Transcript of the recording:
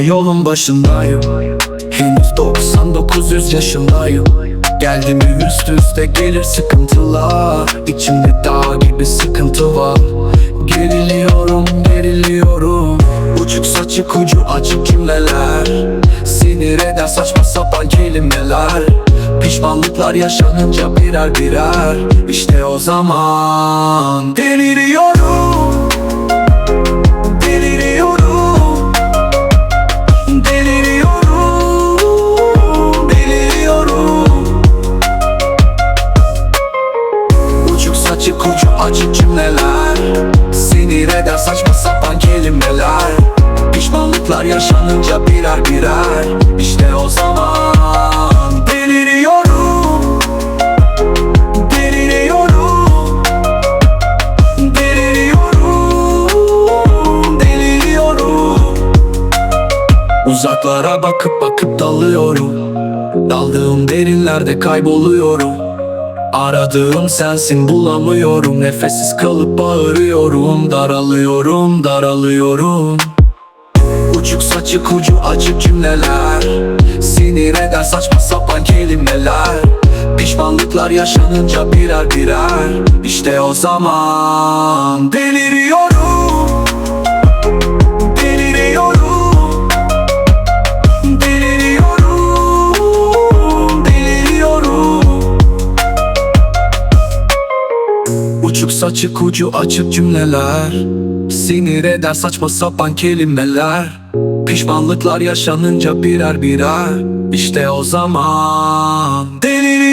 yolun başındayım. Henüz 99 yaşındayım. Geldi mi üst üste gelir sıkıntılar. İçimde dağ gibi sıkıntı var. Geriliyorum geriliyorum. Uçuk saçık ucu açık cümleler. Sinir eder saçma sapan kelimeler. Pişmanlıklar yaşanınca birer birer. İşte o zaman Deliriyorum açık cümleler Sinir eder saçma sapan kelimeler. Pişmanlıklar yaşanınca birer birer. İşte o zaman Deliriyorum. Deliriyorum. Deliriyorum. Deliriyorum. Uzaklara bakıp bakıp dalıyorum. Daldığım derinlerde kayboluyorum Aradığım sensin bulamıyorum. Nefessiz kalıp bağırıyorum. Daralıyorum daralıyorum. Uçuk saçık ucu açık cümleler. Sinir eder saçma sapan kelimeler. Pişmanlıklar yaşanınca birer birer. İşte o zaman Deliriyorum Saçık ucu açık cümleler. Sinir eder saçma sapan kelimeler. Pişmanlıklar yaşanınca birer birer. İşte o zaman. Deliriyorum